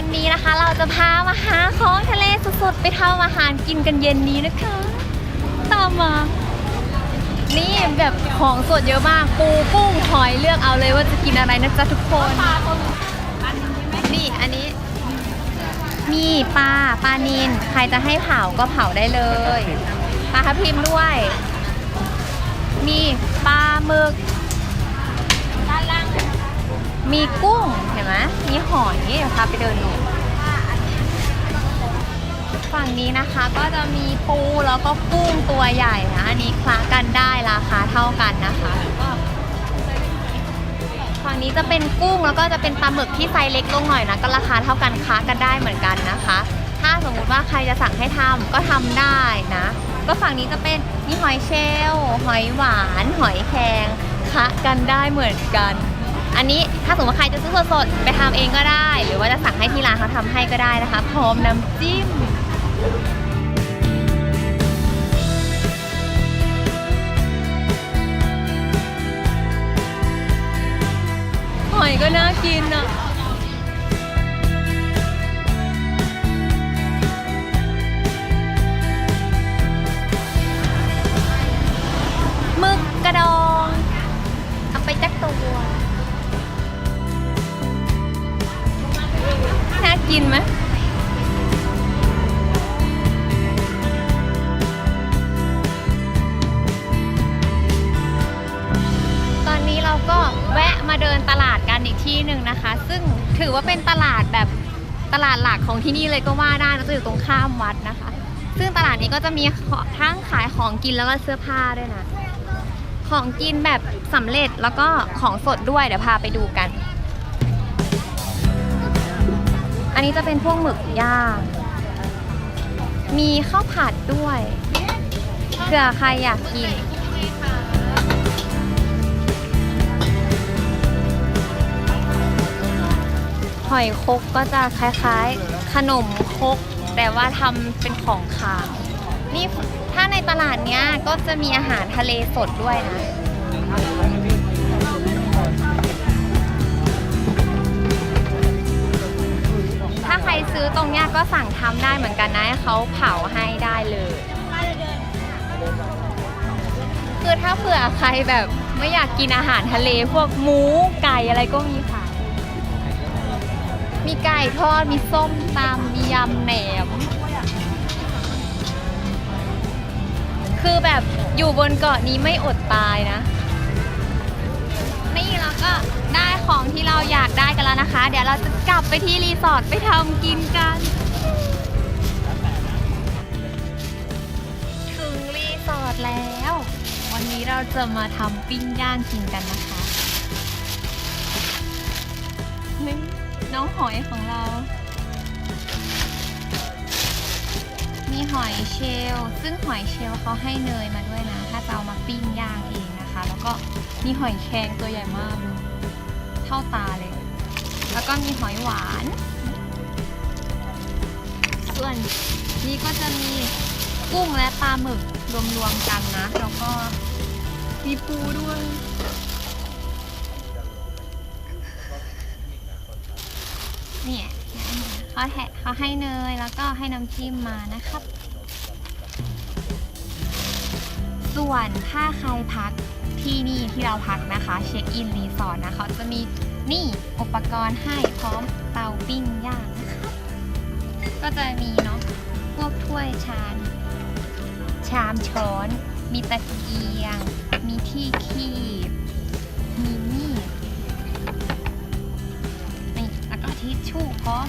วันนี้นะคะ เราจะพามาหาของทะเลสดๆไปทำอาหารกินกันเย็นนี้นะคะ ตามมา นี่แบบของสดเยอะมาก ปูกุ้งหอยเลือกเอาเลยว่าจะกินอะไรนะจ๊ะทุกคน นี่อันนี้ มีปลาปลานินใครจะให้เผาก็เผาได้เลยปลาทับทิมด้วย มีปลาหมึก มีกุ้งเห็นไหมมีหอยเดี๋ยวพาไปเดินดูฝั่งนี้นะคะก็จะมีปูแล้วก็กุ้งตัวใหญ่นะอันนี้คละกันได้ราคาเท่ากันนะคะก็ฝั่งนี้จะเป็นกุ้งแล้วก็จะเป็นปลาหมึกที่ไซส์เล็กลงหน่อยนะก็ราคาเท่ากันคละกันได้เหมือนกันนะคะ ถ้าสมมุติว่าใครจะสั่งให้ทำก็ทำได้นะ ก็ฝั่งนี้จะเป็นมีหอยเชลล์หอยหวาน หอยแครงคะกันได้เหมือนกัน อันนี้ถ้าสมมติว่าใครจะซื้อสดๆไปทำเองก็ได้ หรือว่าจะสั่งให้ที่ร้านเขาทำให้ก็ได้นะคะ พร้อมน้ำจิ้ม หอยก็น่ากินอะ หมึกกระดอง เอาไปจักตัว กินไหมตอนนี้เราก็แวะมาเดินตลาดกันอีกที่หนึ่งนะคะ ซึ่งถือว่าเป็นตลาดแบบตลาดหลักของที่นี่เลยก็ว่าได้นะจะอยู่ตรงข้ามวัดนะคะ ซึ่งตลาดนี้ก็จะมีทั้งขายของกินแล้วก็เสื้อผ้าด้วยนะ ของกินแบบสำเร็จแล้วก็ของสดด้วยเดี๋ยวพาไปดูกัน อันนี้จะเป็นพวกหมึกย่าง มีข้าวผัดด้วยเผื่อใครอยากกิน หอยคกก็จะคล้ายๆ ขนมคก แต่ว่าทำเป็นของขาว นี่ถ้าในตลาดเนี้ยก็จะมีอาหารทะเลสดด้วยนะ ซื้อตรงเนี้ยก็สั่งทำได้เหมือนกันนะให้เขาเผาให้ได้เลย คือถ้าเผื่อใครแบบไม่อยากกินอาหารทะเลพวกหมูไก่อะไรก็มีขายมีไก่ทอด มีส้มตำมียำแหนม คือแบบอยู่บนเกาะนี้ไม่อดตายนะ เดี๋ยวเราจะกลับไปที่รีสอร์ทไปทำกินกัน ถึงรีสอร์ทแล้ว วันนี้เราจะมาทำปิ้งย่างกินกันนะคะนี่น้องหอยของเรา มีหอยเชลล์ซึ่งหอยเชลล์เขาให้เนยมาด้วยนะ ถ้าจะเอามาปิ้งย่างเองนะคะ แล้วก็มีหอยแครงตัวใหญ่มากเท่าตาเลย แล้วก็มีหอยหวาน ส่วนนี้ก็จะมีกุ้งและปลาหมึกรวมๆกันนะ แล้วก็มีปูด้วย เนี่ยเขาแหะเขาให้เนยแล้วก็ให้น้ำจิ้มมานะครับ ส่วนถ้าใครพักที่นี่ที่เราพักนะคะ เช็คอินรีสอร์ทนะเขาจะมี นี่อุปกรณ์ให้พร้อมเตาปิ้งย่างนะคะก็จะมีเนาะพวกถ้วยชามชามช้อน มีตะเกียง มีที่คีบ มีมีดนี่แล้วก็ทิชชู่พร้อม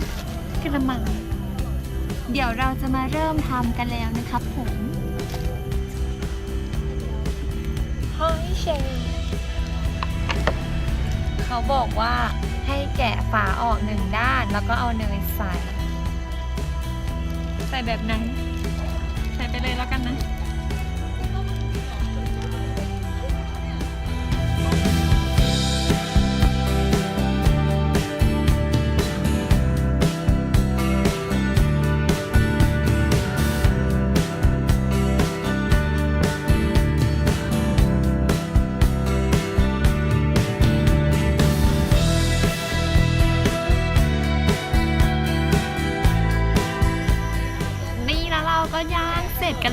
กระมัง เดี๋ยวเราจะมาเริ่มทำกันแล้วนะครับผมหอย เขาบอกว่าให้แกะฝาออกหนึ่งด้าน แล้วก็เอาเนยใส่ ใส่แบบไหนใส่ไปเลยแล้วกันนะ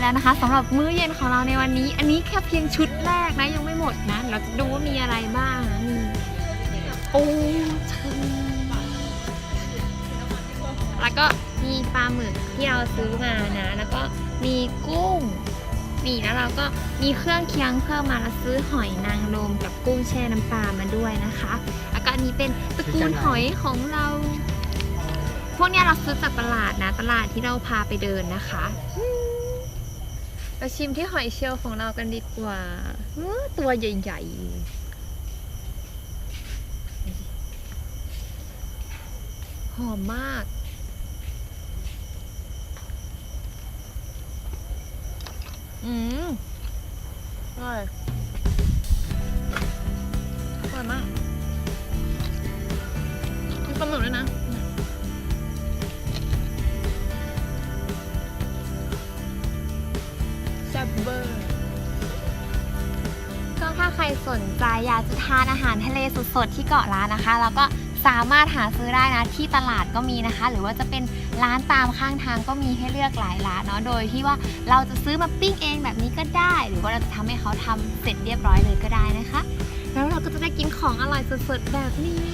แล้วนะคะสำหรับมื้อเย็นของเราในวันนี้ อันนี้แค่เพียงชุดแรกนะยังไม่หมดนะ เราจะดูว่ามีอะไรบ้างนะนี่โอ้ชแล้วก็มีปลาหมึกที่เราซื้อมานะ แล้วก็มีกุ้งนี่แล้วเราก็มีเครื่องเคียงเพิ่มมาแล้วซื้อหอยนางรมกับกุ้งแช่น้ำปลามาด้วยนะคะแล้วก็อันนี้เป็นตระกูลหอยของเรา พวกเนี้ยเราซื้อจากตลาดนะ ตลาดที่เราพาไปเดินนะคะ เราชิมที่หอยเชลล์ของเรากันดีกว่าอื้อตัวใหญ่ๆ หอมมาก อืมอร่อยากจะทานอาหารทะเลสดๆที่เกาะล้านนะคะ แล้วก็สามารถหาซื้อได้นะที่ตลาดก็มีนะคะ หรือว่าจะเป็นร้านตามข้างทางก็มีให้เลือกหลายร้านเนาะโดยที่ว่าเราจะซื้อมาปิ้งเองแบบนี้ก็ได้ หรือว่าเราจะทำให้เขาทำเสร็จเรียบร้อยเลยก็ได้นะคะ แล้วเราก็จะได้กินของอร่อยสดๆแบบนี้